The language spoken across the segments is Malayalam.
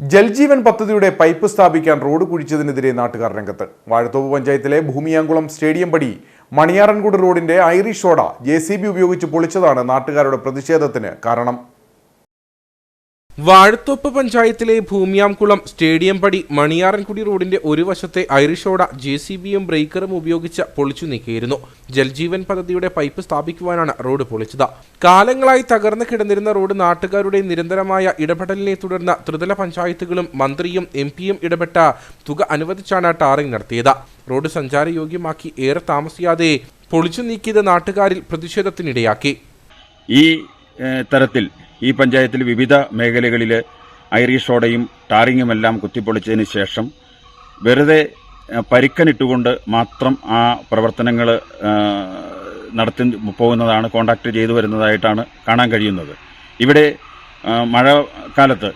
ജൽജീവൻ പദ്ധതിയുടെ പൈപ്പ് സ്ഥാപിക്കാൻ റോഡ് കുഴിച്ചതിനെതിരെ നാട്ടുകാർ രംഗത്ത്. വാഴത്തോപ്പ് പഞ്ചായത്തിലെ ഭൂമിയാങ്കുളം സ്റ്റേഡിയം പടി മണിയാറൻകുട് റോഡിന്റെ ഐറിഷ് ഓട ജെ ഉപയോഗിച്ച് പൊളിച്ചതാണ് നാട്ടുകാരുടെ പ്രതിഷേധത്തിന് കാരണം. വാഴത്തോപ്പ് പഞ്ചായത്തിലെ ഭൂമിയാംകുളം സ്റ്റേഡിയം പടി മണിയാറൻകുടി റോഡിന്റെ ഒരു വശത്തെ ഐറിഷോട ജെ സി ബിയും ബ്രേക്കറും ഉപയോഗിച്ച് പൊളിച്ചു നീക്കിയിരുന്നു. ജൽജീവൻ പദ്ധതിയുടെ പൈപ്പ് സ്ഥാപിക്കുവാനാണ് റോഡ് പൊളിച്ചത്. കാലങ്ങളായി തകർന്നു കിടന്നിരുന്ന റോഡ് നാട്ടുകാരുടെ നിരന്തരമായ ഇടപെടലിനെ തുടർന്ന് ത്രിതല പഞ്ചായത്തുകളും മന്ത്രിയും എം പിയും ഇടപെട്ട തുക അനുവദിച്ചാണ് ടാറിംഗ് നടത്തിയത്. റോഡ് സഞ്ചാരയോഗ്യമാക്കി ഏറെ താമസിയാതെ പൊളിച്ചു നീക്കിയത് നാട്ടുകാരിൽ പ്രതിഷേധത്തിനിടയാക്കി. ഈ തരത്തിൽ ഈ പഞ്ചായത്തിൽ വിവിധ മേഖലകളിൽ ഐറിഷോടെയും ടാറിങ്ങുമെല്ലാം കുത്തിപ്പൊളിച്ചതിന് ശേഷം വെറുതെ പരിക്കനിട്ടുകൊണ്ട് മാത്രം ആ പ്രവർത്തനങ്ങൾ നടത്തി പോകുന്നതാണ് കോണ്ടാക്ട് ചെയ്തു വരുന്നതായിട്ടാണ് കാണാൻ കഴിയുന്നത്. ഇവിടെ മഴക്കാലത്ത്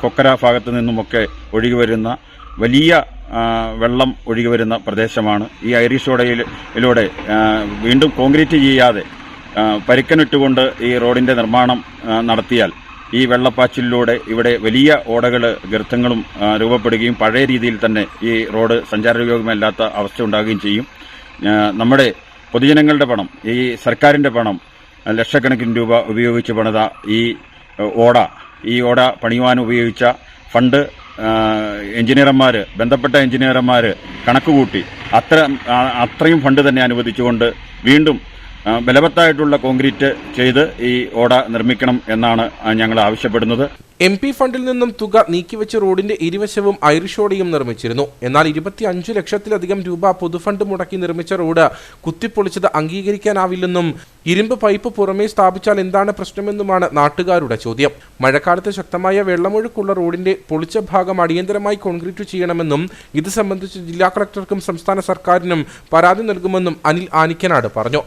കൊക്കര ഭാഗത്തു നിന്നുമൊക്കെ ഒഴുകി വരുന്ന വലിയ വെള്ളം ഒഴുകി വരുന്ന പ്രദേശമാണ്. ഈ ഐറിഷോടയിലൂടെ വീണ്ടും കോൺക്രീറ്റ് ചെയ്യാതെ പരിക്കനിട്ടുകൊണ്ട് ഈ റോഡിന്റെ നിർമ്മാണം നടത്തിയാൽ ഈ വെള്ളപ്പാച്ചിലൂടെ ഇവിടെ വലിയ ഓടകൾ ഗർത്തങ്ങളും രൂപപ്പെടുകയും പഴയ രീതിയിൽ തന്നെ ഈ റോഡ് സഞ്ചാരയോഗ്യമല്ലാത്ത അവസ്ഥ ഉണ്ടാകുകയും ചെയ്യും. നമ്മുടെ പൊതുജനങ്ങളുടെ പണം ഈ സർക്കാരിന്റെ പണം ലക്ഷക്കണക്കിന് രൂപ ഉപയോഗിച്ച് പണിത ഈ ഓട ഈ ഓട പണിയുവാൻ ഉപയോഗിച്ച ഫണ്ട് എഞ്ചിനീയർമാർ ബന്ധപ്പെട്ട എഞ്ചിനീയർമാർ കണക്കുകൂട്ടി അത്ര അത്രയും ഫണ്ട് തന്നെ അനുവദിച്ചുകൊണ്ട് വീണ്ടും ബലവത്തായിട്ടുള്ള കോൺക്രീറ്റ് ചെയ്ത് ഈ ഓട നിർമ്മിക്കണം എന്നാണ് ഞങ്ങൾ ആവശ്യപ്പെടുന്നത്. എം പി ഫണ്ടിൽ നിന്നും തുക നീക്കിവെച്ച് റോഡിന്റെ ഇരുവശവും ഐറിഷോടെയും നിർമ്മിച്ചിരുന്നു. എന്നാൽ ഇരുപത്തി അഞ്ചു ലക്ഷത്തിലധികം രൂപ പൊതുഫണ്ട് മുടക്കി നിർമ്മിച്ച റോഡ് കുത്തിപ്പൊളിച്ചത് അംഗീകരിക്കാനാവില്ലെന്നും ഇരുമ്പ് പൈപ്പ് പുറമേ സ്ഥാപിച്ചാൽ എന്താണ് പ്രശ്നമെന്നുമാണ് നാട്ടുകാരുടെ ചോദ്യം. മഴക്കാലത്ത് ശക്തമായ വെള്ളമൊഴുക്കുള്ള റോഡിന്റെ പൊളിച്ച ഭാഗം അടിയന്തരമായി കോൺക്രീറ്റ് ചെയ്യണമെന്നും ഇത് സംബന്ധിച്ച് ജില്ലാ കളക്ടർക്കും സംസ്ഥാന സർക്കാരിനും പരാതി നൽകുമെന്നും അനിൽ ആനിക്കനാട് പറഞ്ഞു.